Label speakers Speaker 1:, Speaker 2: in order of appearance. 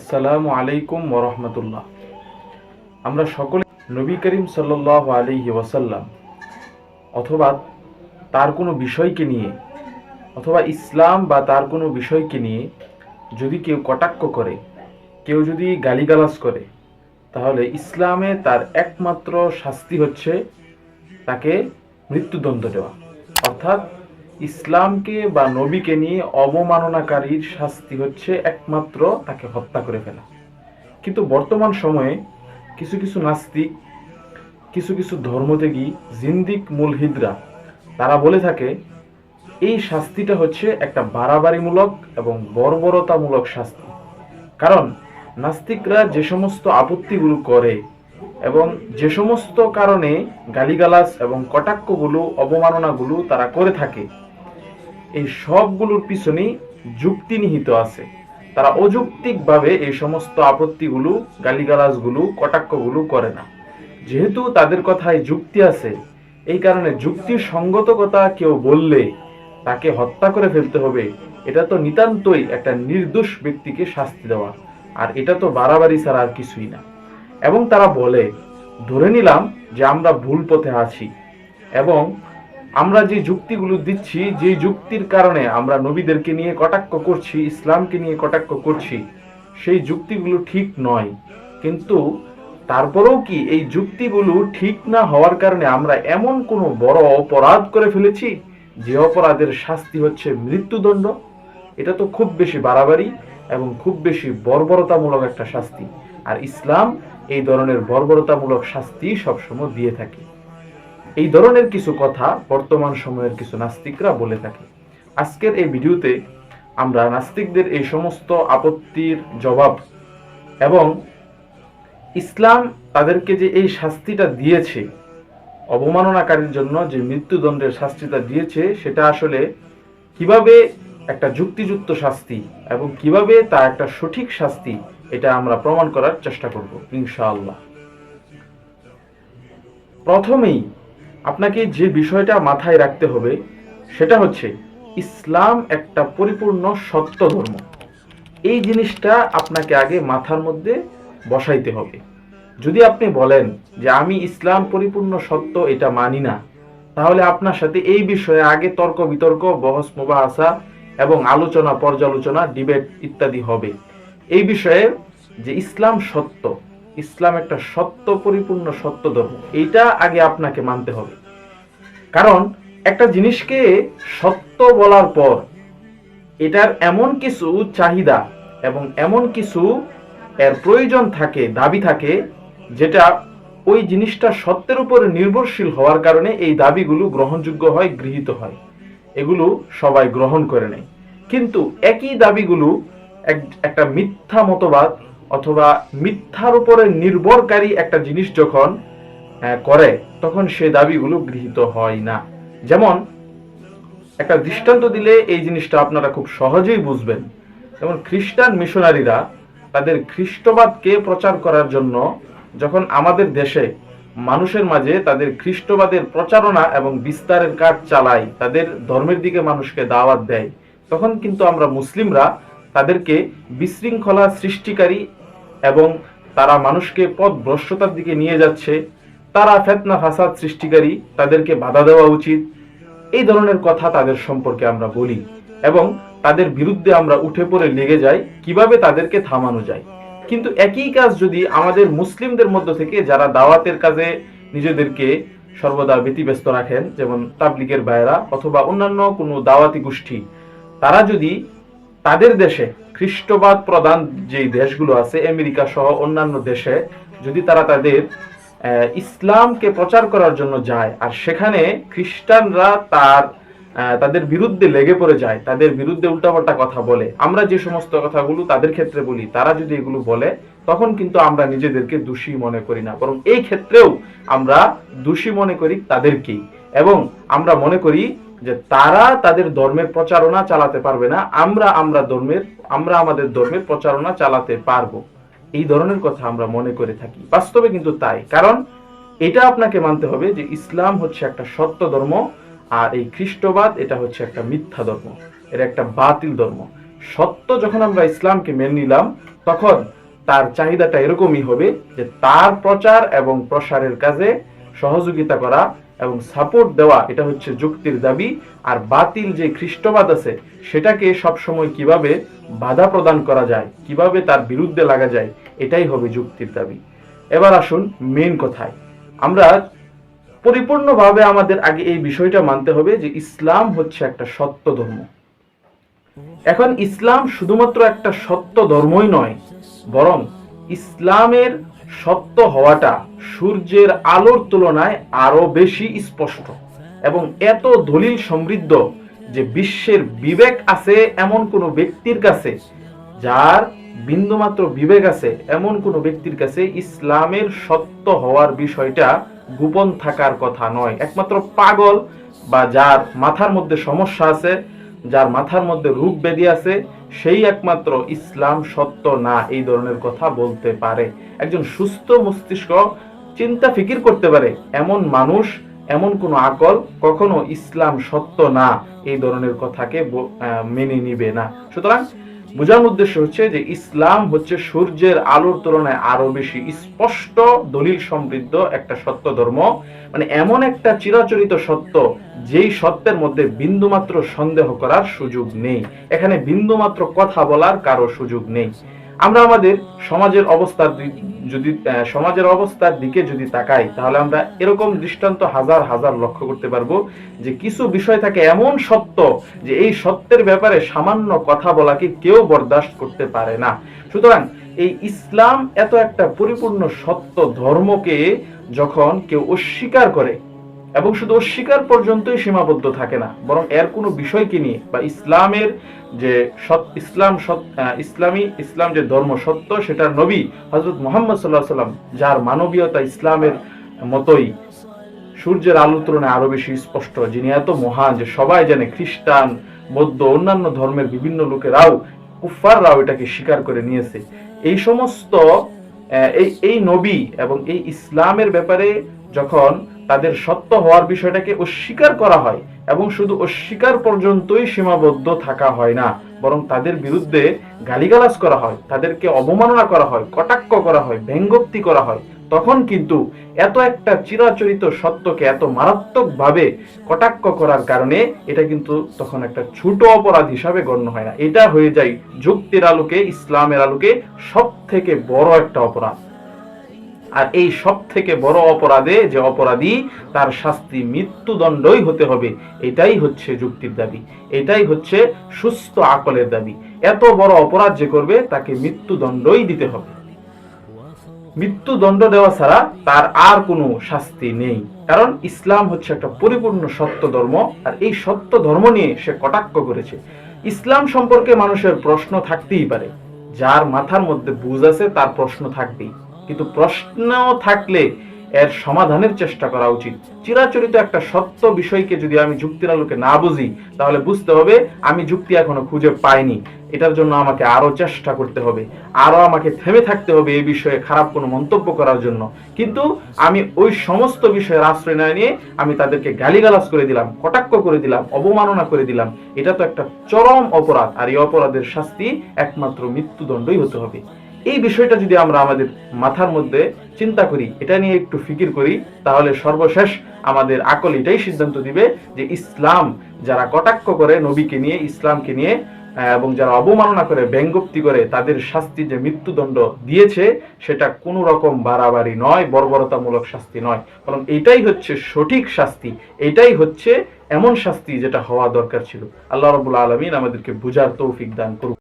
Speaker 1: আসসালামু আলাইকুম ওরহমতুল্লাহ আমরা সকলে নবী করিম সাল্লাহ আলাইহি ওয়াসাল্লাম, অথবা তার কোনো বিষয়কে নিয়ে, অথবা ইসলাম বা তার কোনো বিষয়কে নিয়ে যদি কেউ কটাক্ষ করে, কেউ যদি গালিগালাজ করে, তাহলে ইসলামে তার একমাত্র শাস্তি হচ্ছে তাকে মৃত্যুদণ্ড দেওয়া। অর্থাৎ ইসলামকে বা নবীকে নিয়ে অবমাননাকারীর শাস্তি হচ্ছে একমাত্র তাকে হত্যা করে ফেলা। কিন্তু বর্তমান সময়ে কিছু কিছু নাস্তিক, কিছু কিছু ধর্মত্যাগী, জিন্দিক মুলহিদরা, তারা বলে থাকে, এই শাস্তিটা হচ্ছে একটা বাড়াবাড়িমূলক এবং বর্বরতামূলক শাস্তি। কারণ নাস্তিকরা যে সমস্ত আপত্তিগুলো করে এবং যে সমস্ত কারণে গালিগালাজ এবং কটাক্ষগুলো, অবমাননাগুলো তারা করে থাকে এই সবগুলোর পিছনেই যুক্তি নিহিত আছে। তারা অযৌক্তিকভাবে এই সমস্ত আপত্তিগুলো, গালিগালাজগুলো, কটাক্ষগুলো করে না। যেহেতু তাদের কথায় যুক্তি আছে, এই কারণে যুক্তির সঙ্গত কথা কেউ বললে তাকে হত্যা করে ফেলতে হবে, এটা তো নিতান্তই একটা নির্দোষ ব্যক্তিকে শাস্তি দেওয়া, আর এটা তো বাড়াবাড়ি ছাড়া আর কিছুই না। এবং তারা বলে, ধরে নিলাম যে আমরা ভুল পথে আছি এবং আমরা যে যুক্তিগুলো দিচ্ছি, যে যুক্তির কারণে আমরা নবীদেরকে নিয়ে কটাক্ষ করছি, ইসলামকে নিয়ে কটাক্ষ করছি, সেই যুক্তিগুলো ঠিক নয়। কিন্তু তারপরেও কি এই যুক্তিগুলো ঠিক না হওয়ার কারণে আমরা এমন কোনো বড় অপরাধ করে ফেলেছি? যে অপরাধের শাস্তি হচ্ছে মৃত্যুদণ্ড? এটা তো খুব বেশি বাড়াবাড়ি এবং খুব বেশি বর্বরতামূলক একটা শাস্তি। আর ইসলাম এই ধরনের বর্বরতামূলক শাস্তি সবসময় দিয়ে থাকে। এই ধরনের কিছু কথা বর্তমান সময়ের কিছু নাস্তিকরা বলে থাকে। আজকের এই ভিডিওতে আমরা নাস্তিকদের এই সমস্ত আপত্তির জবাব এবং ইসলাম তাদেরকে যে এই শাস্তিটা দিয়েছে, অবমাননাকারীর জন্য যে মৃত্যুদণ্ডের শাস্তিটা দিয়েছে, সেটা আসলে কীভাবে একটা যুক্তিযুক্ত শাস্তি এবং কীভাবে তা একটা সঠিক শাস্তি, এটা আমরা প্রমাণ করার চেষ্টা করব, ইনশাআল্লাহ। প্রথমেই আপনাকে যে বিষয়টা মাথায় রাখতে হবে, সেটা হচ্ছে ইসলাম একটা পরিপূর্ণ সত্য ধর্ম। এই জিনিসটা আপনাকে আগে মাথার মধ্যে বসাইতে হবে। যদি আপনি বলেন যে আমি ইসলাম পরিপূর্ণ সত্য এটা মানি না, তাহলে আপনার সাথে এই বিষয়ে আগে তর্ক বিতর্ক, বহস মুবাহাসা এবং আলোচনা, পর্যালোচনা, ডিবেট ইত্যাদি হবে। এই বিষয়ে যে ইসলাম সত্য ইসলাম একটা সত্য, পরিপূর্ণ সত্য ধর্ম। এইটা আগে আপনাকে মানতে হবে। কারণ একটা জিনিসকে সত্য বলার পর এটার এমন কিছু চাহিদা এবং এমন কিছু এর প্রয়োজন থাকে, দাবি থাকে, যেটা ওই জিনিসটা সত্যের উপরে নির্ভরশীল হওয়ার কারণে এই দাবিগুলো গ্রহণযোগ্য হয়, গৃহীত হয়। এগুলো সবাই গ্রহণ করে নেয়। কিন্তু একই দাবিগুলো এক- একটা মিথ্যা মতবাদ অথবা মিথ্যার উপরে নির্ভরকারী একটা জিনিস যখন করে, তখন সে দাবিগুলো গৃহীত হয় না। যেমন, একটা দৃষ্টান্ত দিলে এই জিনিসটা আপনারা খুব সহজেই বুঝবেন। যেমন খ্রিস্টান মিশনারিরা তাদের খ্রিস্টবাদকে প্রচার করার জন্য যখন আমাদের দেশে মানুষের মাঝে তাদের খ্রিস্টবাদের প্রচারণা এবং বিস্তারের কাজ চালায়, তাদের ধর্মের দিকে মানুষকে দাওয়াত দেয়, তখন কিন্তু আমরা মুসলিমরা তাদেরকে বিশৃঙ্খলা সৃষ্টিকারী এবং তারা মানুষকে পথ ভ্রষ্টতার দিকে নিয়ে যাচ্ছে, তারা ফেতনা, ফাসাদ সৃষ্টিকারী, তাদেরকে বাধা দেওয়া উচিত। এই ধরনের কথা তাদের সম্পর্কে আমরা বলি এবং তাদের বিরুদ্ধে আমরা উঠে পড়ে লেগে যাই, কীভাবে তাদেরকে থামানো যায়। কিন্তু একই কাজ যদি আমাদের মুসলিমদের মধ্য থেকে যারা দাওয়াতের কাজে নিজেদেরকে সর্বদা ব্যতিব্যস্ত রাখেন, যেমন তাবলিগের ভাইয়েরা অথবা অন্যান্য কোনো দাওয়াতি গোষ্ঠী, তারা যদি তাদের দেশে খ্রিস্টবাদ প্রধান যে দেশগুলো আছে, আমেরিকা সহ অন্যান্য দেশে, যদি তারা তাদের ইসলামকে প্রচার করার জন্য যায়, আর সেখানে খ্রিস্টানরা তার তাদের বিরুদ্ধে লেগে পড়ে যায়, তাদের বিরুদ্ধে উল্টাপাল্টা কথা বলে। আমরা যে সমস্ত কথাগুলো তাদের ক্ষেত্রে বলি, তারা যদি এগুলো বলে, তখন কিন্তু আমরা নিজেদেরকে দোষী মনে করি না। বরং এই ক্ষেত্রেও আমরা দোষী মনে করি তাদেরকেই। এবং আমরা মনে করি যে তারা তাদের ধর্মের প্রচারণা চালাতে পারবে না, আমরা আমরা ধর্মের, আমরা আমাদের ধর্মের প্রচারণা চালাতে পারব। এই ধরনের কথা আমরা মনে করে থাকি। বাস্তবে কিন্তু তাই। কারণ এটা আপনাকে মানতে হবে যে ইসলাম হচ্ছে একটা সত্য ধর্ম আর এই খ্রিস্টবাদ এটা হচ্ছে একটা মিথ্যা ধর্ম। এটা একটা বাতিল ধর্ম। সত্য যখন আমরা ইসলামকে মেনে নিলাম, তখন তার চাহিদাটা এরকমই হবে যে তার প্রচার এবং প্রসারের কাজে সহযোগিতা করা এবং সাপোর্ট দেওয়া এটা হচ্ছে যুক্তির দাবি। আর বাতিল যে খ্রিস্টবাদ আছে, সেটাকে সবসময় কীভাবে বাধা প্রদান করা যায়, কীভাবে তার বিরুদ্ধে লাগা যায়, এটাই হবে যুক্তির দাবি। এবার আসুন মেন কথায়। আমরা পরিপূর্ণভাবে আমাদের আগে এই বিষয়টা মানতে হবে যে ইসলাম হচ্ছে একটা সত্য ধর্ম। এখন ইসলাম শুধুমাত্র একটা সত্য ধর্মই নয়, বরং ইসলামের সত্য হওয়াটা সূর্যের আলোর তুলনায় আরও বেশি স্পষ্ট এবং এত দলিল সমৃদ্ধ যে বিশ্বের বিবেক আছে এমন কোনো ব্যক্তির কাছে, যার বিন্দুমাত্র বিবেক আছে এমন কোনো ব্যক্তির কাছে ইসলামের সত্য হওয়ার বিষয়টা গোপন থাকার কথা নয়। একমাত্র পাগল বা যার মাথার মধ্যে সমস্যা আছে, যার মাথার মধ্যে রূপ বেদি আছে সেই একমাত্র ইসলাম সত্য না এই ধরনের কথা বলতে পারে। একজন সুস্থ মস্তিষ্ক চিন্তা ফিকির করতে পারে। এমন মানুষ, এমন কোনো আকল কখনো ইসলাম সত্য না এই ধরনের কথাকে মেনে নিবে না। সুতরাং বোঝার উদ্দেশ্য হচ্ছে যে ইসলাম হচ্ছে সূর্যের আলোর তুলনায় আরও বেশি স্পষ্ট, দলিল সমৃদ্ধ একটা সত্য ধর্ম। মানে এমন একটা চিরাচরিত সত্য যেই সত্যের মধ্যে বিন্দুমাত্র সন্দেহ করার সুযোগ নেই। এখানে বিন্দুমাত্র কথা বলার কারও সুযোগ নেই। আমরা আমাদের সমাজের অবস্থার যদি সমাজের অবস্থার দিকে যদি তাকাই, তাহলে আমরা এরকম দৃষ্টান্ত হাজার হাজার লক্ষ্য করতে পারব যে কিছু বিষয় থাকে এমন সত্য যে এই সত্যের ব্যাপারে সামান্য কথা বলাকে কেউ বরদাস্ত করতে পারে না। সুতরাং এই ইসলাম এত একটা পরিপূর্ণ সত্য ধর্মকে যখন কেউ অস্বীকার করে এবং শুধু অস্বীকার পর্যন্তই সীমাবদ্ধ থাকে না, বরং এর কোনো বিষয়কে নিয়ে বা ইসলামের যে সৎ, ইসলাম সৎ ইসলামী, ইসলাম যে ধর্ম সত্য, সেটার নবী হজরত মোহাম্মদ সাল্লাহ সাল্লাম যার মানবীয়তা ইসলামের মতোই সূর্যের আলোর তুলনায় আরও বেশি স্পষ্ট, যিনি এত মহান যে সবাই জানে খ্রিস্টান, বৌদ্ধ, অন্যান্য ধর্মের বিভিন্ন লোকেরাও কুফাররাও এটাকে স্বীকার করে নিয়েছে। এই সমস্ত এই এই নবী এবং এই ইসলামের ব্যাপারে যখন তাদের সত্য হওয়ার বিষয়টাকে অস্বীকার করা হয় এবং শুধু অস্বীকার পর্যন্তই সীমাবদ্ধ থাকা হয় না, বরং তাদের বিরুদ্ধে গালিগালাজ করা হয়, তাদেরকে অবমাননা করা হয়, কটাক্ষ করা হয় ব্যঙ্গোক্তি করা হয়। তখন কিন্তু এত একটা চিরাচরিত সত্যকে এত মারাত্মকভাবে কটাক্ষ করার কারণে এটা কিন্তু তখন একটা ছোট অপরাধ হিসাবে গণ্য হয় না। এটা হয়ে যায় যুক্তির আলোকে, ইসলামের আলোকে সব থেকে বড় একটা অপরাধ। আর এই সব থেকে বড় অপরাধে যে অপরাধী, তার শাস্তি মৃত্যুদণ্ডই হতে হবে। এটাই হচ্ছে যুক্তির দাবি। এটাই হচ্ছে সুস্থ আকলের দাবি। এত বড় অপরাধ যে করবে, তাকে মৃত্যুদণ্ডই দিতে হবে। মৃত্যুদণ্ড দেওয়া ছাড়া তার আর কোনো শাস্তি নেই। কারণ ইসলাম হচ্ছে একটা পরিপূর্ণ সত্য ধর্ম, আর এই সত্য ধর্ম নিয়ে সে কটাক্ষ করেছে। ইসলাম সম্পর্কে মানুষের প্রশ্ন থাকতেই পারে। যার মাথার মধ্যে বুঝ আছে, তার প্রশ্ন থাকবেই। কিন্তু প্রশ্ন থাকলে এর সমাধানের চেষ্টা করা উচিত। চিরাচরিত একটা সত্য বিষয়কে যদি আমি যুক্তির আলোকে না বুঝি, তাহলে বুঝতে হবে আমি যুক্তি এখনও খুঁজে পাইনি। এটার জন্য আমাকে আরও চেষ্টা করতে হবে আরও আমাকে থেমে থাকতে হবে এই বিষয়ে খারাপ কোনো মন্তব্য করার জন্য। কিন্তু আমি ওই সমস্ত বিষয়ের আশ্রয় না নিয়ে আমি তাদেরকে গালিগালাজ করে দিলাম, কটাক্ষ করে দিলাম, অবমাননা করে দিলাম, এটা তো একটা চরম অপরাধ। আর এই অপরাধের শাস্তি একমাত্র মৃত্যুদণ্ডই হতে হবে। এই বিষয়টা যদি আমরা আমাদের মাথার মধ্যে চিন্তা করি, এটা নিয়ে একটু ফিকির করি, তাহলে সর্বশেষ আমাদের আকল এটাই সিদ্ধান্ত দিবে যে ইসলাম যারা কটাক্ষ করে নবীকে নিয়ে, ইসলামকে নিয়ে এবং যারা অবমাননা করে, ব্যঙ্গোক্তি করে, তাদের শাস্তি যে মৃত্যুদণ্ড দিয়েছে, সেটা কোনো রকম বাড়াবাড়ি নয়, বর্বরতামূলক শাস্তি নয়। বরং এটাই হচ্ছে সঠিক শাস্তি, এটাই হচ্ছে এমন শাস্তি যেটা হওয়া দরকার ছিল। আল্লাহ রবুল্লা আলমিন আমাদেরকে বুঝার তৌফিক দান করুক।